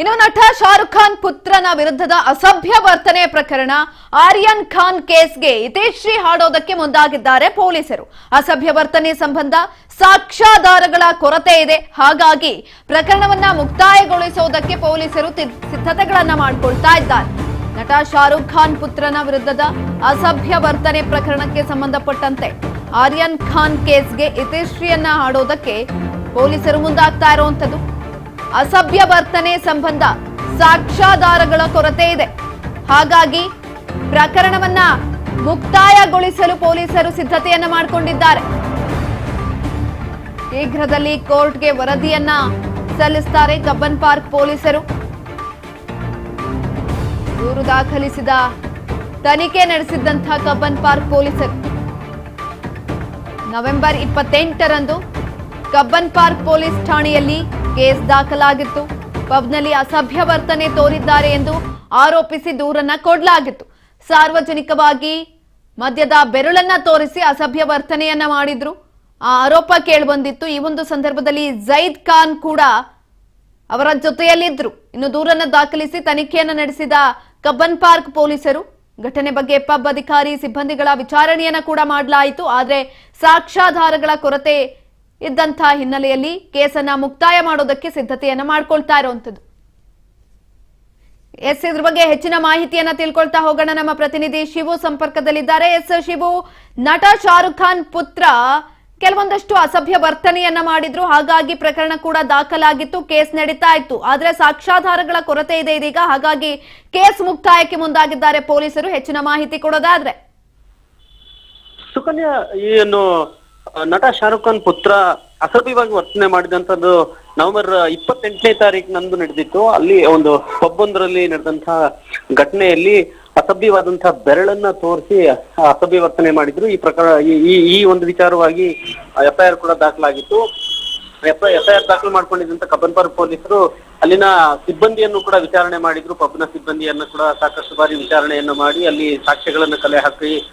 ಇನ್ನು ನಟ ಶಾರುಖ್ ಖಾನ್ ಪುತ್ರನ ವಿರುದ್ಧದ ಅಸಭ್ಯ ವರ್ತನೆ ಪ್ರಕರಣ ಆರ್ಯನ್ ಖಾನ್ ಕೇಸ್ಗೆ ಇತಿಶ್ರೀ ಹಾಡೋದಕ್ಕೆ ಮುಂದಾಗಿದ್ದಾರೆ ಪೊಲೀಸರು. ಅಸಭ್ಯ ವರ್ತನೆ ಸಂಬಂಧ ಸಾಕ್ಷ್ಯಾಧಾರಗಳ ಕೊರತೆ ಇದೆ. ಹಾಗಾಗಿ ಪ್ರಕರಣವನ್ನ ಮುಕ್ತಾಯಗೊಳಿಸುವುದಕ್ಕೆ ಪೊಲೀಸರು ಸಿದ್ಧತೆಗಳನ್ನ ಮಾಡಿಕೊಳ್ತಾ ಇದ್ದಾರೆ. ನಟ ಶಾರುಖ್ ಖಾನ್ ಪುತ್ರನ ವಿರುದ್ಧದ ಅಸಭ್ಯ ವರ್ತನೆ ಪ್ರಕರಣಕ್ಕೆ ಸಂಬಂಧಪಟ್ಟಂತೆ ಆರ್ಯನ್ ಖಾನ್ ಕೇಸ್ಗೆ ಇತಿಶ್ರೀಯನ್ನ ಹಾಡೋದಕ್ಕೆ ಪೊಲೀಸರು ಮುಂದಾಗ್ತಾ ಇರುವಂತದ್ದು ಅಸಭ್ಯ ವರ್ತನೆ ಸಂಬಂಧ ಸಾಕ್ಷ್ಯಾಧಾರಗಳ ಕೊರತೆ ಇದೆ. ಹಾಗಾಗಿ ಪ್ರಕರಣವನ್ನ ಮುಕ್ತಾಯಗೊಳಿಸಲು ಪೊಲೀಸರು ಸಿದ್ಧತೆಯನ್ನ ಮಾಡಿಕೊಂಡಿದ್ದಾರೆ. ಶೀಘ್ರದಲ್ಲಿ ಕೋರ್ಟ್ಗೆ ವರದಿಯನ್ನ ಸಲ್ಲಿಸುತ್ತಾರೆ ಕಬ್ಬನ್ ಪಾರ್ಕ್ ಪೊಲೀಸರು. ದೂರು ದಾಖಲಿಸಿದ ತನಿಖೆ ನಡೆಸಿದ್ದಂತಹ ಕಬ್ಬನ್ ಪಾರ್ಕ್ ಪೊಲೀಸರು. ನವೆಂಬರ್ ಇಪ್ಪತ್ತೆಂಟರಂದು ಕಬ್ಬನ್ ಪಾರ್ಕ್ ಪೊಲೀಸ್ ಠಾಣೆಯಲ್ಲಿ ಕೇಸ್ ದಾಖಲಾಗಿತ್ತು. ಪಬ್ನಲ್ಲಿ ಅಸಭ್ಯ ವರ್ತನೆ ತೋರಿದ್ದಾರೆ ಎಂದು ಆರೋಪಿಸಿ ದೂರನ್ನ ಕೊಡಲಾಗಿತ್ತು. ಸಾರ್ವಜನಿಕವಾಗಿ ಮದ್ಯದ ಬೆರಳನ್ನ ತೋರಿಸಿ ಅಸಭ್ಯ ವರ್ತನೆಯನ್ನ ಮಾಡಿದ್ರು. ಆ ಆರೋಪ ಕೇಳಿಬಂದಿತ್ತು. ಈ ಒಂದು ಸಂದರ್ಭದಲ್ಲಿ ಜೈದ್ ಖಾನ್ ಕೂಡ ಅವರ ಜೊತೆಯಲ್ಲಿದ್ರು. ಇನ್ನು ದೂರನ್ನ ದಾಖಲಿಸಿ ತನಿಖೆಯನ್ನ ನಡೆಸಿದ ಕಬ್ಬನ್ ಪಾರ್ಕ್ ಪೊಲೀಸರು. ಘಟನೆ ಬಗ್ಗೆ ಪಬ್ ಅಧಿಕಾರಿ ಸಿಬ್ಬಂದಿಗಳ ವಿಚಾರಣೆಯನ್ನ ಕೂಡ ಮಾಡಲಾಯಿತು. ಆದರೆ ಸಾಕ್ಷ್ಯಾಧಾರಗಳ ಕೊರತೆ ಇದ್ದಂತಹ ಹಿನ್ನೆಲೆಯಲ್ಲಿ ಕೇಸನ್ನ ಮುಕ್ತಾಯ ಮಾಡೋದಕ್ಕೆ ಸಿದ್ಧತೆಯನ್ನ ಮಾಡ್ಕೊಳ್ತಾ ಇರುವಂತದ್ದು ಎಸ್, ಇದ್ರ ಬಗ್ಗೆ ಹೆಚ್ಚಿನ ಮಾಹಿತಿಯನ್ನ ತಿಳ್ಕೊಳ್ತಾ ಹೋಗೋಣ. ನಮ್ಮ ಪ್ರತಿನಿಧಿ ಶಿವು ಸಂಪರ್ಕದಲ್ಲಿದ್ದಾರೆ. ಎಸ್, ಶಿವು, ನಟ ಶಾರುಖ್ ಖಾನ್ ಪುತ್ರ ಕೆಲವೊಂದಷ್ಟು ಅಸಭ್ಯ ವರ್ತನೆಯನ್ನ ಮಾಡಿದ್ರು. ಹಾಗಾಗಿ ಪ್ರಕರಣ ಕೂಡ ದಾಖಲಾಗಿತ್ತು, ಕೇಸ್ ನಡೀತಾ ಇತ್ತು. ಆದ್ರೆ ಸಾಕ್ಷ್ಯಾಧಾರಗಳ ಕೊರತೆ ಇದೆ ಇದೀಗ. ಹಾಗಾಗಿ ಕೇಸ್ ಮುಕ್ತಾಯಕ್ಕೆ ಮುಂದಾಗಿದ್ದಾರೆ ಪೊಲೀಸರು. ಹೆಚ್ಚಿನ ಮಾಹಿತಿ ಕೊಡೋದಾದ್ರೆ. ಸುಕನ್ಯಾ ಏನು ನಟ ಶಾರುಖ್ ಖಾನ್ ಪುತ್ರ ಅಸಭ್ಯವಾಗಿ ವರ್ತನೆ ಮಾಡಿದಂತದ್ದು ನವೆಂಬರ್ ಇಪ್ಪತ್ತೆಂಟನೇ ತಾರೀಕಿನಂದು ನಡೆದಿತ್ತು. ಅಲ್ಲಿ ಒಂದು ಪಬ್ಬೊಂದರಲ್ಲಿ ನಡೆದಂತಹ ಘಟನೆಯಲ್ಲಿ ಅಸಭ್ಯವಾದಂತಹ ಬೆರಳನ್ನ ತೋರಿಸಿ ಅಸಭ್ಯ ವರ್ತನೆ ಮಾಡಿದ್ರು. ಈ ಪ್ರಕಾರ ಈ- ಈ ಒಂದು ವಿಚಾರವಾಗಿ ಎಫ್ಐಆರ್ ಕೂಡ ದಾಖಲಾಗಿತ್ತು. ಎಫ್ಐಆರ್ ದಾಖಲು ಮಾಡ್ಕೊಂಡಿದ್ದಂತ ಕಬ್ಬನ್ಪಾರ್ ಪೊಲೀಸರು ಅಲ್ಲಿನ ಸಿಬ್ಬಂದಿಯನ್ನು ಕೂಡ ವಿಚಾರಣೆ ಮಾಡಿದ್ರು. ಪಬ್ನ ಸಿಬ್ಬಂದಿಯನ್ನು ಕೂಡ ಸಾಕಷ್ಟು ಬಾರಿ ವಿಚಾರಣೆಯನ್ನು ಮಾಡಿ ಅಲ್ಲಿ ಸಾಕ್ಷ್ಯಗಳನ್ನು ಕಲೆ ಹಾಕಿ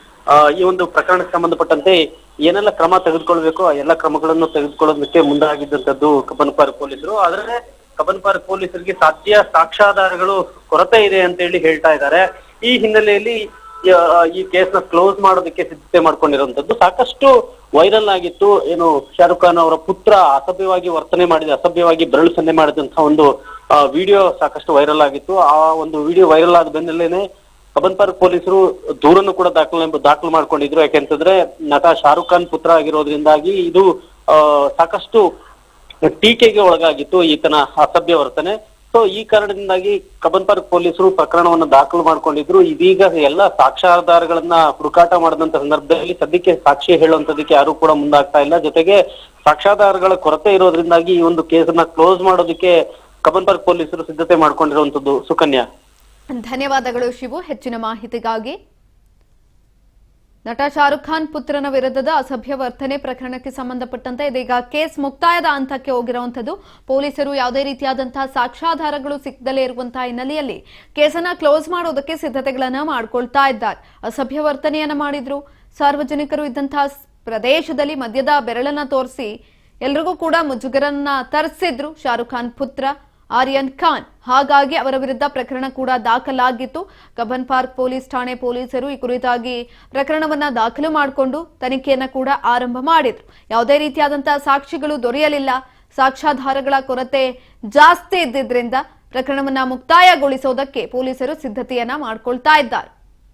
ಈ ಒಂದು ಪ್ರಕರಣಕ್ಕೆ ಸಂಬಂಧಪಟ್ಟಂತೆ ಏನೆಲ್ಲ ಕ್ರಮ ತೆಗೆದುಕೊಳ್ಬೇಕು, ಆ ಎಲ್ಲ ಕ್ರಮಗಳನ್ನು ತೆಗೆದುಕೊಳ್ಳೋದಕ್ಕೆ ಮುಂದಾಗಿದ್ದಂಥದ್ದು ಕಬ್ಬನ್ ಪಾರ್ಕ್ ಪೊಲೀಸರು. ಆದ್ರೆ ಕಬ್ಬನ್ಪಾರ್ ಪೊಲೀಸರಿಗೆ ಸಾಧ್ಯ ಸಾಕ್ಷ್ಯಾಧಾರಗಳು ಕೊರತೆ ಇದೆ ಅಂತ ಹೇಳಿ ಹೇಳ್ತಾ ಇದ್ದಾರೆ. ಈ ಹಿನ್ನೆಲೆಯಲ್ಲಿ ಈ ನ ಕ್ಲೋಸ್ ಮಾಡೋದಕ್ಕೆ ಸಿದ್ಧತೆ ಮಾಡ್ಕೊಂಡಿರುವಂತದ್ದು ಸಾಕಷ್ಟು ವೈರಲ್ ಆಗಿತ್ತು. ಏನು ಶಾರುಖ್ ಖಾನ್ ಅವರ ಪುತ್ರ ಅಸಭ್ಯವಾಗಿ ವರ್ತನೆ ಮಾಡಿದ, ಅಸಭ್ಯವಾಗಿ ಬೆರಳು ಸನ್ನೆ ಮಾಡಿದಂತಹ ಒಂದು ವಿಡಿಯೋ ಸಾಕಷ್ಟು ವೈರಲ್ ಆಗಿತ್ತು. ಆ ಒಂದು ವಿಡಿಯೋ ವೈರಲ್ ಆದ ಬೆನ್ನಲ್ಲೇನೆ ಕಬ್ಬನ್ ಪಾರ್ಕ್ ಪೊಲೀಸರು ದೂರನ್ನು ಕೂಡ ದಾಖಲೆ ದಾಖಲು ಮಾಡ್ಕೊಂಡಿದ್ರು. ಯಾಕೆಂತಂದ್ರೆ ನಟ ಶಾರುಖ್ ಖಾನ್ ಪುತ್ರ ಆಗಿರೋದ್ರಿಂದಾಗಿ ಇದು ಸಾಕಷ್ಟು ಟೀಕೆಗೆ ಒಳಗಾಗಿತ್ತು ಈತನ ಅಸಭ್ಯ ವರ್ತನೆ. ಸೊ ಈ ಕಾರಣದಿಂದಾಗಿ ಕಬ್ಬನ್ ಪಾರ್ಕ್ ಪೊಲೀಸರು ಪ್ರಕರಣವನ್ನು ದಾಖಲು ಮಾಡ್ಕೊಂಡಿದ್ರು. ಇದೀಗ ಎಲ್ಲ ಸಾಕ್ಷ್ಯಾಧಾರಗಳನ್ನ ಹುಡುಕಾಟ ಮಾಡಿದಂತ ಸಂದರ್ಭದಲ್ಲಿ ಸದ್ಯಕ್ಕೆ ಸಾಕ್ಷಿ ಹೇಳುವಂತದಕ್ಕೆ ಯಾರು ಕೂಡ ಮುಂದಾಗ್ತಾ ಇಲ್ಲ. ಜೊತೆಗೆ ಸಾಕ್ಷ್ಯಾಧಾರಗಳ ಕೊರತೆ ಇರೋದ್ರಿಂದಾಗಿ ಈ ಒಂದು ಕೇಸನ್ನ ಕ್ಲೋಸ್ ಮಾಡೋದಕ್ಕೆ ಕಬ್ಬನ್ ಪಾರ್ಕ್ ಪೊಲೀಸರು ಸಿದ್ಧತೆ ಮಾಡ್ಕೊಂಡಿರುವಂತದ್ದು ಸುಕನ್ಯಾ. ಧನ್ಯವಾದಗಳು ಶಿವು, ಹೆಚ್ಚಿನ ಮಾಹಿತಿಗಾಗಿ. ನಟ ಶಾರುಖ್ ಖಾನ್ ಪುತ್ರನ ವಿರುದ್ಧದ ಅಸಭ್ಯ ವರ್ತನೆ ಪ್ರಕರಣಕ್ಕೆ ಸಂಬಂಧಪಟ್ಟಂತೆ ಇದೀಗ ಕೇಸ್ ಮುಕ್ತಾಯದ ಹಂತಕ್ಕೆ ಹೋಗಿರುವಂತದ್ದು ಪೊಲೀಸರು ಯಾವುದೇ ರೀತಿಯಾದಂತಹ ಸಾಕ್ಷ್ಯಾಧಾರಗಳು ಸಿಕ್ಕದಲ್ಲೇ ಇರುವಂತಹ ಹಿನ್ನೆಲೆಯಲ್ಲಿ ಕೇಸನ್ನ ಕ್ಲೋಸ್ ಮಾಡೋದಕ್ಕೆ ಸಿದ್ಧತೆಗಳನ್ನ ಮಾಡ್ಕೊಳ್ತಾ ಇದ್ದಾರೆ. ಅಸಭ್ಯ ವರ್ತನೆಯನ್ನ ಮಾಡಿದ್ರು. ಸಾರ್ವಜನಿಕರು ಇದ್ದಂತಹ ಪ್ರದೇಶದಲ್ಲಿ ಮದ್ಯದ ಬೆರಳನ್ನ ತೋರಿಸಿ ಎಲ್ರಿಗೂ ಕೂಡ ಮುಜುಗರನ್ನ ತರಿಸಿದ್ರು ಶಾರುಖ್ ಖಾನ್ ಪುತ್ರ. ಆರ್ಯನ್ ಖಾನ್ ಹಾಗಾಗಿ ಅವರ ವಿರುದ್ಧ ಪ್ರಕರಣ ಕೂಡ ದಾಖಲಾಗಿತ್ತು. ಕಬ್ಬನ್ ಪಾರ್ಕ್ ಪೊಲೀಸ್ ಠಾಣೆ ಪೊಲೀಸರು ಈ ಕುರಿತಾಗಿ ಪ್ರಕರಣವನ್ನ ದಾಖಲು ಮಾಡಿಕೊಂಡು ತನಿಖೆಯನ್ನ ಕೂಡ ಆರಂಭ ಮಾಡಿದ್ರು. ಯಾವುದೇ ರೀತಿಯಾದಂತಹ ಸಾಕ್ಷಿಗಳು ದೊರೆಯಲಿಲ್ಲ. ಸಾಕ್ಷ್ಯಾಧಾರಗಳ ಕೊರತೆ ಜಾಸ್ತಿ ಇದ್ದಿದ್ರಿಂದ ಪ್ರಕರಣವನ್ನ ಮುಕ್ತಾಯಗೊಳಿಸೋದಕ್ಕೆ ಪೊಲೀಸರು ಸಿದ್ಧತೆಯನ್ನ ಮಾಡ್ಕೊಳ್ತಾ ಇದ್ದಾರೆ.